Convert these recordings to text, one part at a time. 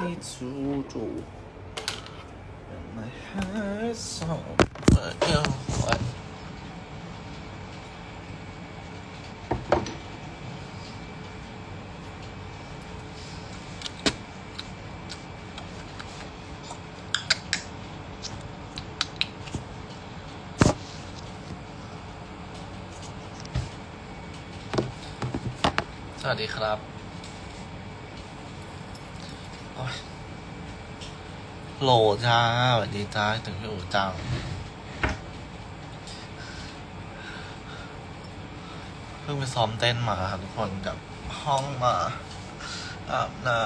need to do when my heart's so but you what สวัสดีครับโอ๊ย โหลจ้าสวัสดีจ้าถึงพี่อู๋จังเพิ่งไปซ้อมเต้นมาครับทุกคนกับห้องมาอาบน้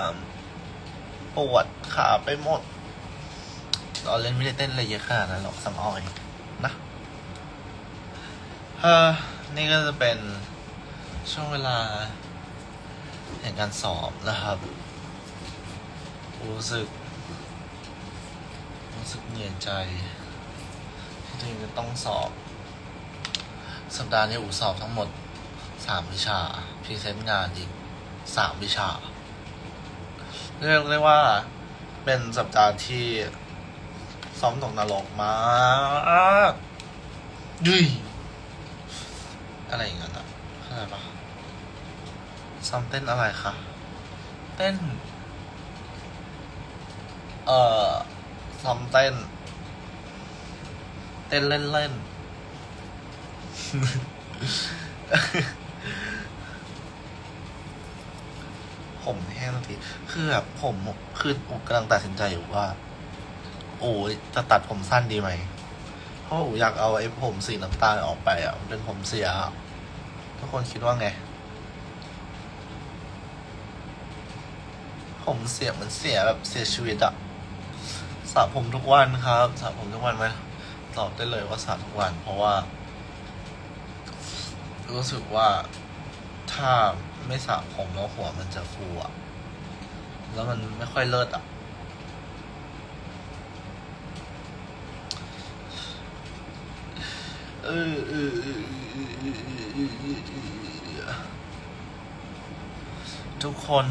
ำปวดขาไปหมด ตอนเล่นไม่ได้เต้นอะไรเยอะขนาดนั้นหรอกสำออยนะเออนี่ก็จะเป็นช่วงเวลาแห่งการสอบนะครับ รู้สึก รู้สึกเหนื่อยใจที่ตัวเองจะต้องสอบ สัปดาห์นี้อูสอบทั้งหมดสามวิชาพรีเซนต์งานอีกสามวิชา เรียกได้ว่าเป็นสัปดาห์ที่ซ้อมตกนรกมากดุยอะไรอย่างเงี้ยนะเข้าใจปะซ้อมเต้นอะไรคะ เต้น เอ่อ ซ้อมเต้น เต้นเล่นเล่นๆผมแห้งทีคือแบบผมคือผมกำลังตัดสินใจอยู่ว่า โอ้ยจะตัดผมสั้นดีไหมเพราะผมอยากเอาไอ้ผมสีน้ำตาลออกไปอะมันเป็นผมเสีย ทุกคนคิดว่าไง ผมเสียมือนเสียแบบเสียชีวิตอะ ระผมทุกวันครับสระผมทุกวันไหมตอบได้เลยว่าสระทุกวัน เพราะว่า รู้สึกว่าถ้าไม่สระผมแล้วหัวมันจะฟูอะแล้วมันไม่ค่อยเลิศอะเออทุกคน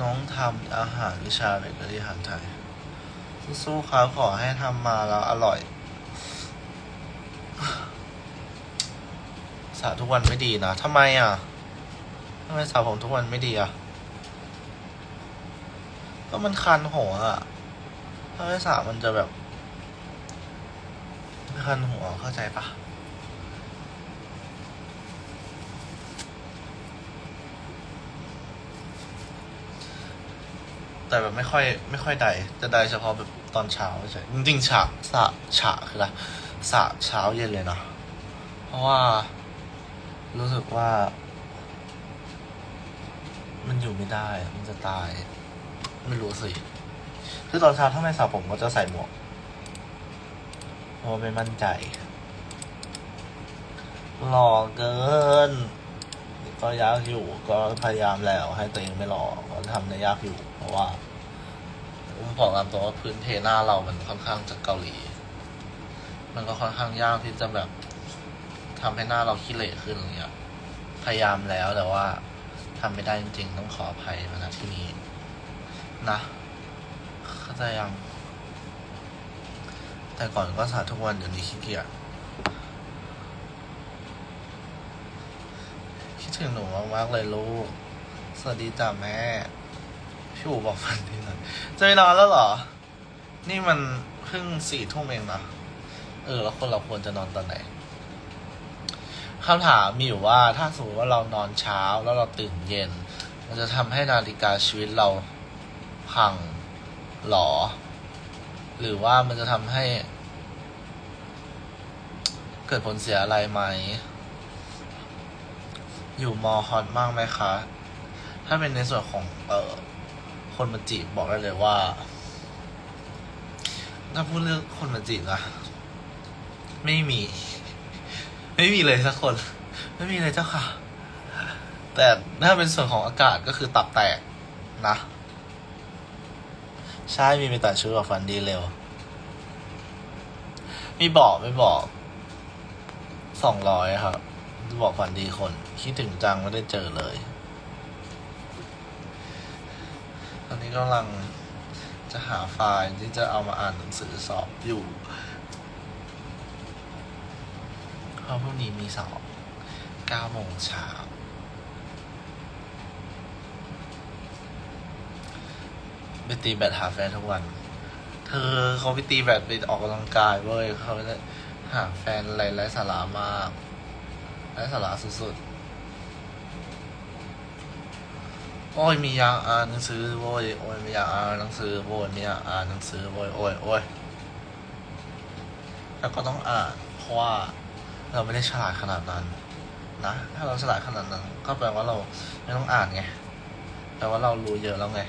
น้องทำอาหารวิชาเบเกอรี่อาหารไทย สู้ๆครับขอให้ทำมาแล้วอร่อย สระทุกวันไม่ดีนะทำไมอะทำไมสระผมทุกวันไม่ดีอะ ก็มันคันหัวอะ ถ้าไม่สระมันจะแบบคันหัวเข้าใจปะ แต่แบบไม่ค่อยไม่ค่อยใดจะใดเฉพาะแบบตอนเช้าใช่จริงๆฉะสระฉะคืออะไรสระเช้าเย็นเลยนะเพราะว่า รู้สึกว่า มันอยู่ไม่ได้ มันจะตาย ไม่รู้สิคือตอนเช้าถ้าไม่สระผมก็จะใส่หมวกเพราะไม่มั่นใจหล่อเกิน ก็ยากอยู่ก็พยายามแล้วให้ตัวเองไม่หลอกก็ทำได้ยากอยู่ เพราะว่าผมบอกตามตรงว่าพื้นเทหน้าเรามันค่อนข้างจะเกาหลี มันก็ค่อนข้างยากที่จะแบบทำให้หน้าเราขี้เหร่ขึ้นอะไรเงี้ย พยายามแล้วแต่ว่าทำไม่ได้จริงๆ ต้องขออภัยมาณที่นี้ นะเข้าใจยัง แต่ก่อนก็สาทุกวันเดี๋ยวนี้ขี้เกียจ คิด ถึงหนูมากๆเลยลูก สวัสดีจ้าแม่ พี่อูบอกฝันดีหน่อยจะไปนอนแล้วเหรอ นี่มันเพิ่งสี่ทุ่มเองนะ เออ แล้วคนเราควรจะนอนตอนไหนคำถามมีอยู่ว่าถ้าสมมติว่าเรานอนเช้าแล้วเราตื่นเย็น มันจะทำให้นาฬิกาชีวิตเราพังหรอ หรือว่ามันจะทำให้ เกิดผลเสียอะไรไหม อยู่มอฮอตมากไหมคะ ถ้าเป็นในส่วนของเออคนมาจีบบอกได้เลยว่า ถ้าพูดเรื่องคนมาจีบนะไม่มี ไม่มีเลยสักคน ไม่มีเลยเจ้าค่ะ แต่ถ้าเป็นส่วนของอากาศก็คือตับแตกนะ ใช่มีไปตัดชุดกับฟันดีเร็ว มีบอกไม่บอกสองร้อยครับ บอกฝันดีคน คิดถึงจังไม่ได้เจอเลย ตอนนี้กำลังจะหาไฟล์ที่จะเอามาอ่านหนังสือสอบอยู่เพราะพรุ่งนี้มีสอบ9โมงเช้าไปตีแบดหาแฟนทุกวัน เธอเขาไปตีแบดไปออกกำลังกายเว้ยเขาจะหาแฟนไรไร้สาระมากไร้สาระสุดๆ โอ้ยมีอยากอ่านหนังสือโว้ยโอ้ยม่อยากอ่านหนังสือโว้ยม่อยากอ่านหนังสือโว้ยโอ้ยโอ้ยแล้วก็ต้องอ่านเพราะว่าเราไม่ได้ฉลาดขนาดนั้น นะ ถ้าเราฉลาดขนาดนั้น ก็แปลว่าเราไม่ต้องอ่านไงแปลว่าเรารู้เยอะแล้วไง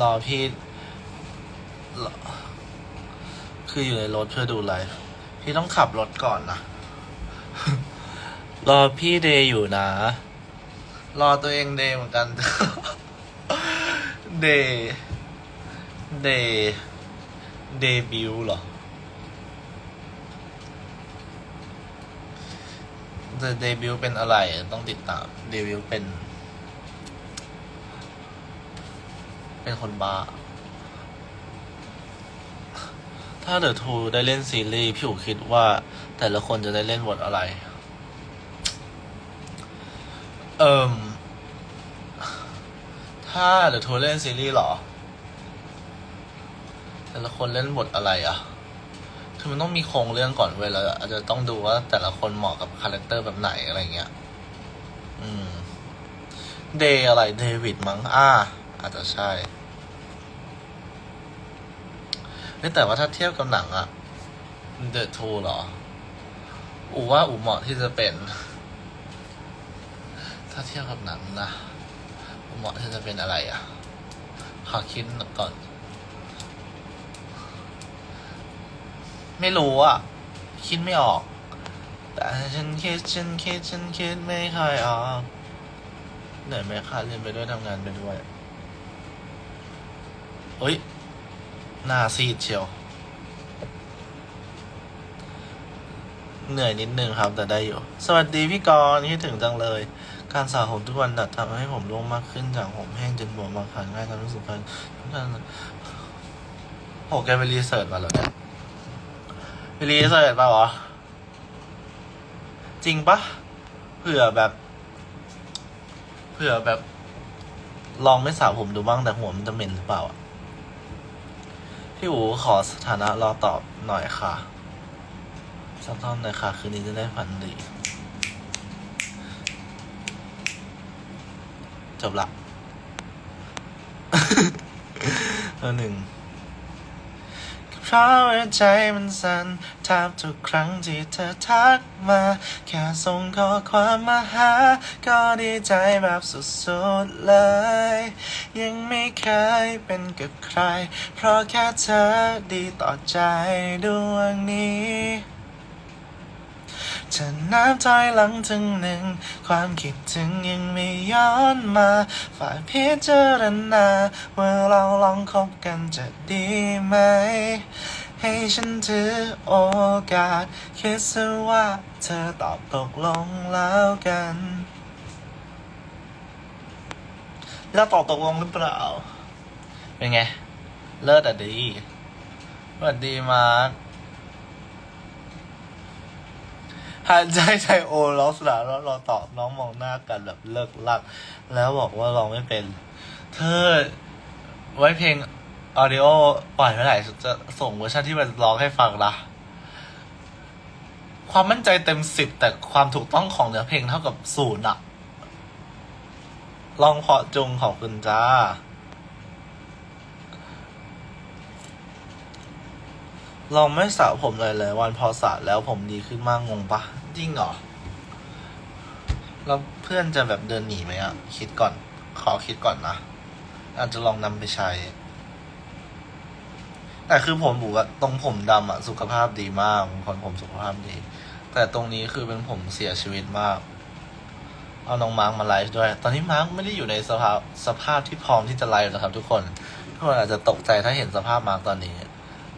รอพี่คืออยู่ในรถเพื่อดูไลฟ์พี่ต้องขับรถก่อนนะ รอพี่เดย์อยู่นะ รอตัวเองเดย์เหมือนกัน เดย์เดย์เดบิวต์เหรอจะเดบิวต์เป็นอะไร ต้องติดตามเดบิวต์เป็น เป็นคนบ้า ถ้าเดอะทูได้เล่นซีรีส์พี่อูคิดว่าแต่ละคนจะได้เล่นบทอะไร เอิมถ้าเดอะทูเล่นซีรีส์เหรอ แต่ละคนเล่นบทอะไรอะ คือมันต้องมีโครงเรื่องก่อนเว้ยแล้วอาจจะต้องดูว่าแต่ละคนเหมาะกับคาแรคเตอร์แบบไหนอะไรเงี้ย อืม เดย์อะไรเดวิดมั้ง อ่า อาจจะใช่ เฮ้ยแต่ว่าถ้าเทียบกับหนังอะเดอะทูเหรอ อูว่าอูเหมาะที่จะเป็น ถ้าเทียบกับหนังนะอูเหมาะที่จะเป็นอะไรอะขอคิดก่อน ไม่รู้อะคิดไม่ออก แต่ฉันคิดฉันคิดฉันคิดไม่ค่อยออกเหนื่อยไหมคะเรียนไปด้วยทำงานไปด้วยเอ้ย หน้าซีดเชียว เหนื่อยนิดนึงครับแต่ได้อยู่ สวัสดีพี่กรณ์คิดถึงจังเลย การสระผมทุกวันดัดทำให้ผมร่วงมากขึ้นจากผมแห้งจนบวมบางครั้งง่ายทำให้รู้สึกกันทุกท่านโอ้แกไปรีเสิร์ชมาเหรอเนี่ยไปรีเสิร์ชมาเหรอ จริงปะเผื่อแบบเผื่อแบบ ลองไม่สระผมดูบ้างแต่หัวมันจะเหม็นหรือเปล่าอะ พี่อูขอสถานะรอตอบหน่อยค่ะสักท่อนหน่อยค่ะ คืนนี้จะได้ฝันดี จบละเอาหนึ่ง เพราะว่าใจมันสั่นแทบทุกครั้งที่เธอทักมา แค่ส่งข้อความมาหา ก็ดีใจแบบสุดๆเลย ยังไม่เคยเป็นกับใคร เพราะแค่เธอดีต่อใจดวงนี้ จะนับถอยหลังถึงหนึ่ง ความคิดถึงยังไม่ย้อนมาฝ่ายพิจารณาว่าเราลองคบกันจะดีไหม ให้ฉันถือโอกาส คิดซะว่าเธอตอบตกลงแล้วกัน แล้วตอบตกลงหรือเปล่า เป็นไง เลิศอะดีสวัสดีมาร์ค หายใจใจโอร้องสลาแล้วเราตอบน้องมองหน้ากันแบบเลิกลัก แล้วบอกว่าร้องไม่เป็น เธอ ไว้เพลงออดิโอปล่อยเมื่อไหร่จะส่งเวอร์ชันที่มันร้องให้ฟังละความมั่นใจเต็มสิบแต่ความถูกต้องของเนื้อเพลงเท่ากับศูนย์อะลองเพาะจงขอบคุณจ้า ลองไม่สระผมเลยเลยวันพอสระแล้วผมดีขึ้นมากงงปะจริงเหรอแล้วเพื่อนจะแบบเดินหนีไหมอะคิดก่อน ขอคิดก่อนนะ อาจจะลองนำไปใช้ แต่คือผมบอกว่าตรงผมดำอะสุขภาพดีมากคนผมสุขภาพดี แต่ตรงนี้คือเป็นผมเสียชีวิตมาก เอาน้องมาร์กมาไลฟ์ด้วย ตอนนี้มาร์กไม่ได้อยู่ในสภาพสภาพที่พร้อมที่จะไลฟ์นะครับทุกคน ทุกคนอาจจะตกใจถ้าเห็นสภาพมาร์กตอนนี้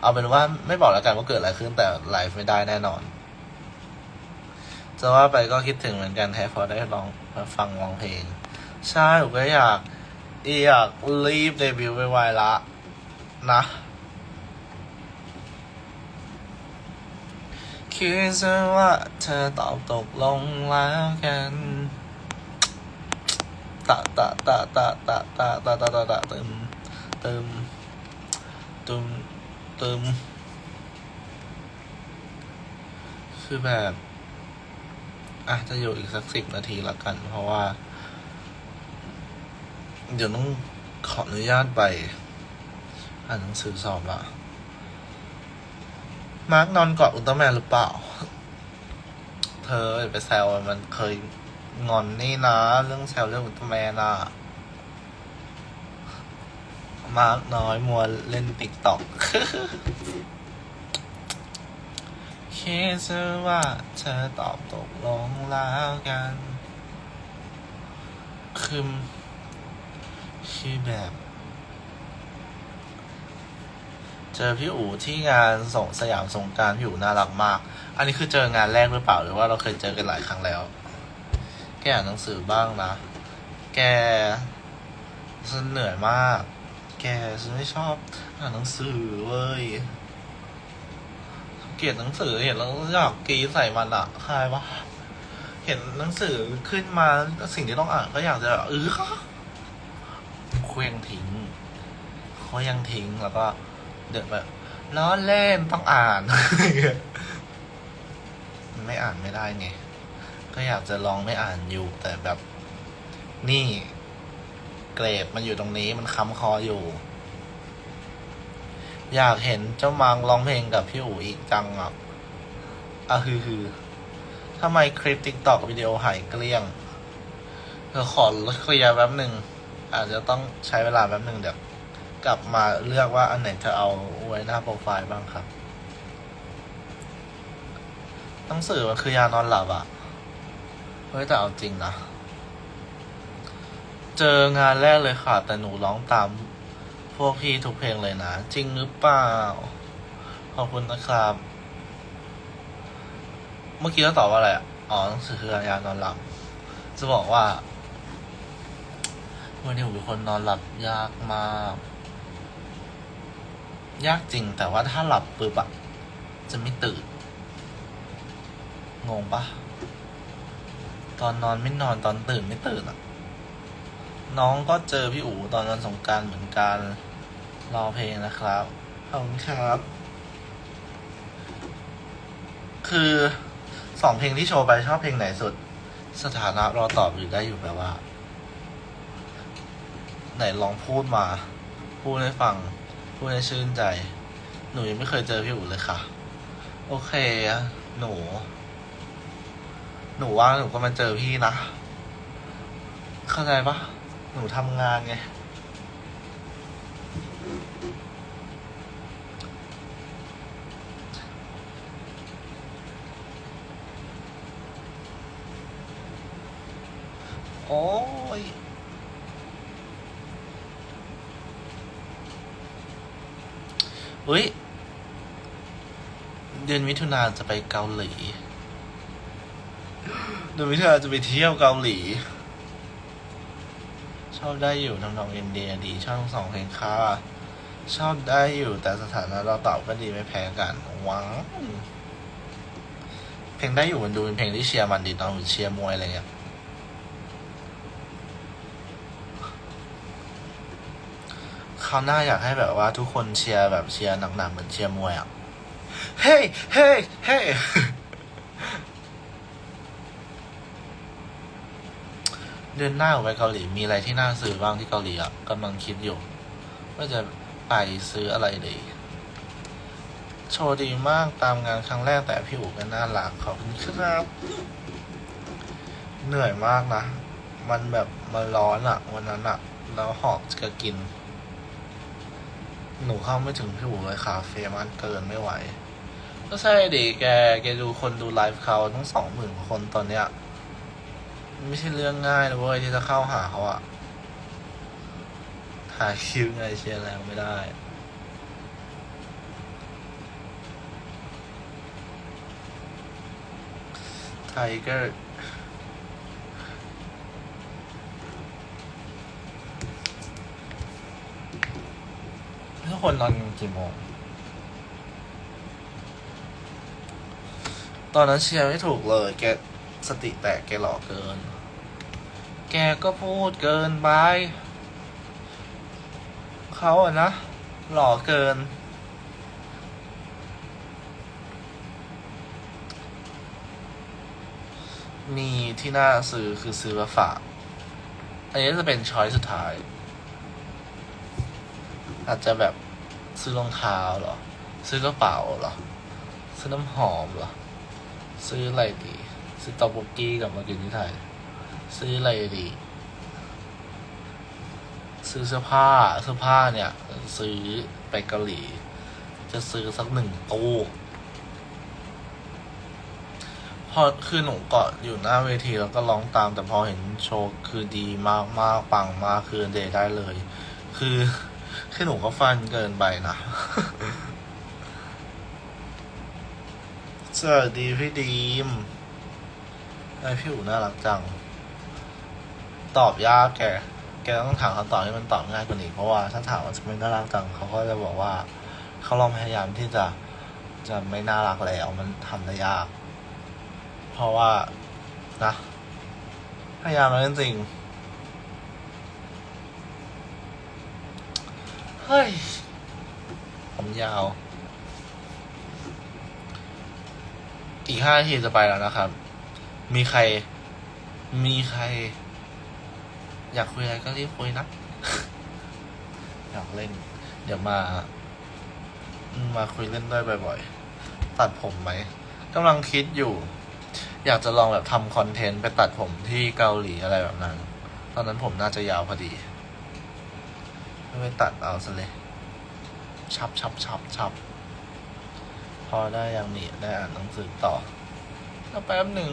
เอาเป็นว่าไม่บอกแล้วกันว่าเกิดอะไรขึ้นแต่ไลฟ์ไม่ได้แน่นอน จะว่าไปก็คิดถึงเหมือนกันแท้พอได้ลองมาฟังร้องเพลง ใช่ผมก็อยากอยากรีบเดบิวต์ไวๆละนะคิดซะว่าเธอตอบตกลงแล้วกันตะตะตะตะตะตะตะตะตะตะตึมตึมตึม เตึมคือแบบอะจะอยู่อีกสักสิบนาทีละกัน เพราะว่า เดี๋ยวต้องขออนุญาตไป อ่านหนังสือสอบละมาร์กนอนกอดอุลตร้าแมนหรือเปล่า เธออย่าไปแซวมันมันเคยงอนนี่นะ เรื่องแซวเรื่องอุลตร้าแมนอะ มาร์กน้อยมัวเล่นติ๊กต็อกคิดซะว่าเธอตอบตกลงแล้วกัน คือคือแบบ เจอพี่อู๋ที่งานส่งสยามสงการพี่อู๋น่ารักมาก อันนี้คือเจองานแรกหรือเปล่าหรือว่าเราเคยเจอกันหลายครั้งแล้ว แกอ่านหนังสือบ้างนะ แกฉันเหนื่อยมาก แกฉันไม่ชอบอ่านหนังสือเว้ยเกลียดหนังสือเห็นแล้วอยากกรีดใส่มันอะใครวะเห็นหนังสือขึ้นมาสิ่งที่ต้องอ่านก็อยากจะเออเคว้งทิ้งเขายังทิ้งแล้วก็ เดินแบบล้อเล่นต้องอ่าน ไม่อ่านไม่ได้ไงก็อยากจะลองไม่อ่านอยู่แต่แบบ นี่ เกรดมันอยู่ตรงนี้มันค้ำคออยู่ อยากเห็นเจ้ามังร้องเพลงกับพี่อู๋อีกจังอะอะคือคือทำไมคลิปติ๊กตอกวิดีโอหายเกลี้ยงเธอขอเคลียร์แป๊บหนึ่งอาจจะต้องใช้เวลาแป๊บหนึ่งเดี๋ยวกลับมาเลือกว่าอันไหนจะเอาไว้หน้าโปรไฟล์บ้างครับหนังสือมันคือยานอนหลับอะเฮ้ยแต่เอาจริงนะ เจองานแรกเลยค่ะ แต่หนูร้องตามพวกพี่ทุกเพลงเลยนะ จริงหรือเปล่า ขอบคุณนะครับ เมื่อกี้เราตอบว่าอะไรอะอ๋อหนังสือคือยานอนหลับ จะบอกว่าวันนี้ผมเป็นคนนอนหลับยากมาก ยากจริงแต่ว่าถ้าหลับปุ๊บอะจะไม่ตื่น งงปะตอนนอนไม่นอนตอนตื่นไม่ตื่นอะ น้องก็เจอพี่อู๋ตอนวันสงกรารเหมือนกัน รอเพลงนะครับ ขอบคุณครับ คือสองเพลงที่โชว์ไปชอบเพลงไหนสุด สถานะรอตอบอยู่ได้อยู่แปลว่า ไหนลองพูดมา พูดให้ฟัง พูดให้ชื่นใจ หนูยังไม่เคยเจอพี่อู๋เลยค่ะ โอเคอะหนู หนูว่าหนูก็มาเจอพี่นะ เข้าใจปะห นูทำงานไง โอ้ยเฮ้ย เดือนมิถุนาจะไปเกาหลี เดือนมิถุนาจะไปเที่ยวเกาหลี ชอบได้อยู่ทำนองอินเดียดีชอบทั้งสองเพลงค่ะชอบได้อยู่แต่สถานะเราตอบก็ดีไม่แพ้กันหว้าวเพลงได้อยู่มันดูเป็นเพลงที่เชียร์มันดีตอนเชียร์มวยอะไรเงี้ยคราวหน้าอยากให้แบบว่าทุกคนเชียร์แบบเชียร์หนักๆเหมือนเชียร์มวยอะ เฮ้ เฮ้ เฮ้ย เดือนหน้าไปเกาหลีมีอะไรที่น่าซื้อบ้างที่เกาหลีอะกำลังคิดอยู่ว่าจะไปซื้ออะไรดี โชว์ดีมากตามงานครั้งแรกแต่พี่อู๋ก็น่ารักขอบคุณครับ เหนื่อยมากนะ มันแบบมันร้อนอะ วันนั้นอะ แล้วหอกจะกิน หนูเข้าไม่ถึงพี่อู๋เลยคาเฟ่มันเกินไม่ไหวก็ใช่ดิแกแกดูคนดูไลฟ์เขาทั้งสองหมื่นคนตอนเนี้ย ไม่ใช่เรื่องง่ายนะเว้ยที่จะเข้าหาเขาอะหาคิวไงเชียร์แรงไม่ได้ไทเกอร์ทุกคนนอนกันกี่โมง ตอนนั้นเชียร์ไม่ถูกเลยแก สติแตกแกหล่อเกิน แกก็พูดเกินไปเขาอะนะ หล่อเกิน มีที่น่าซื้อคือซื้อมาฝาก อันนี้จะเป็นช้อยสุดท้าย อาจจะแบบซื้อรองเท้าเหรอ ซื้อกระเป๋าเหรอ ซื้อน้ำหอมเหรอ ซื้ออะไรดี ซื้อตอบกกี้กลับมากินที่ไทย ซื้ออะไรดี ซื้อเสื้อผ้าเสื้อผ้าเนี่ย ซื้อไปเกาหลี จะซื้อสักหนึ่งตู้พอคือหนูเกาะอยู่หน้าเวทีแล้วก็ร้องตามแต่พอเห็นโชว์คือดีมากมากปังมากคือเดย์ได้เลย คือแคือหนูก็ฟันเกินไปนะสวัสดีพี่ดีม ไอพี่อู๋น่ารักจัง ตอบยากแก แกต้องถามคำตอบให้มันตอบง่ายกว่านี้เพราะว่าถ้าถามว่าจะไม่น่ารักจังเขาก็จะบอกว่าเขาลองพยายามที่จะจะไม่น่ารักแล้วมันทำได้ยาก เพราะว่านะพยายามแล้วจริงเฮ้ยผมยาว อีกห้านาทีจะไปแล้วนะครับ มีใคร มีใคร อยากคุยอะไรก็รีบคุยนะ อยากเล่น เดี๋ยวมา มาคุยเล่นด้วยบ่อยๆ ตัดผมไหมกำลังคิดอยู่ อยากจะลองแบบทำคอนเทนต์ไปตัดผมที่เกาหลีอะไรแบบนั้น ตอนนั้นผมน่าจะยาวพอดี ไม่ไปตัดเอาซะเลย ชับชับชับชับ พอได้ยังนี่ได้อ่านหนังสือต่อแล้วแป๊บหนึ่ง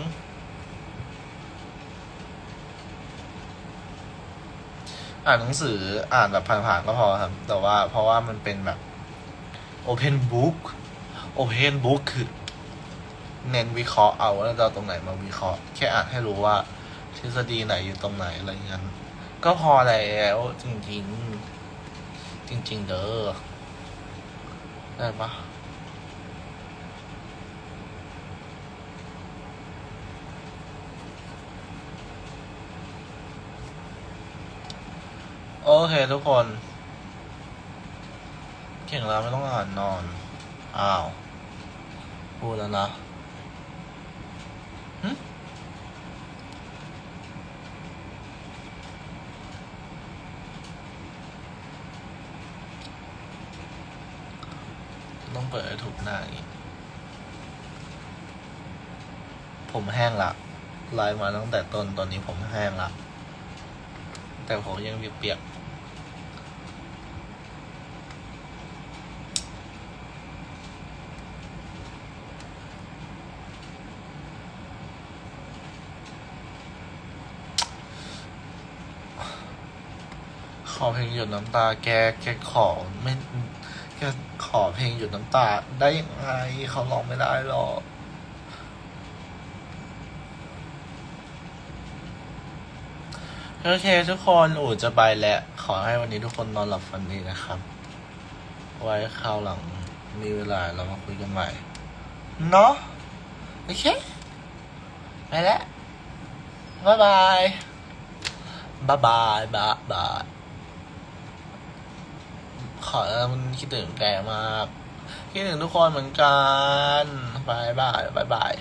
อ่านหนังสืออ่านแบบผ่านๆก็พอครับ แต่ว่าเพราะว่ามันเป็นแบบ Open Book Open Book คือเน้นวิเคราะห์เอาว่าเราจะเอาตรงไหนมาวิเคราะห์ แค่อ่านให้รู้ว่าทฤษฎีไหนอยู่ตรงไหนอะไรเงี้ยก็พอแล้วจริง ๆ จริง ๆ เด้อได้ปะ โอเคทุกคนเก่งแล้วไม่ต้องอ่านนอน อ้าว พูดแล้วนะหึต้องเปิดให้ถูกหน้าอีก ผมแห้งละไลฟ์มาตั้งแต่ต้นตอนนี้ผมแห้งละ แต่ผมยังเปียกๆขอเพลงหยุดน้ำตาแกแกขอไม่แกขอเพลงหยุดน้ำตาได้ยังไงเขาร้องไม่ได้หรอก โอเค ทุกคนอู๋จะไปแล้วขอให้วันนี้ทุกคนนอนหลับฝันดีนะครับ ไว้คราวหลังมีเวลาเรามาคุยกันใหม่ เนาะโอเค ไปแล้วบ๊ายบายบ๊ายบายบายบายขอมันคิดถึงแกมากคิดถึงทุกคนเหมือนกันบายบายบายบาย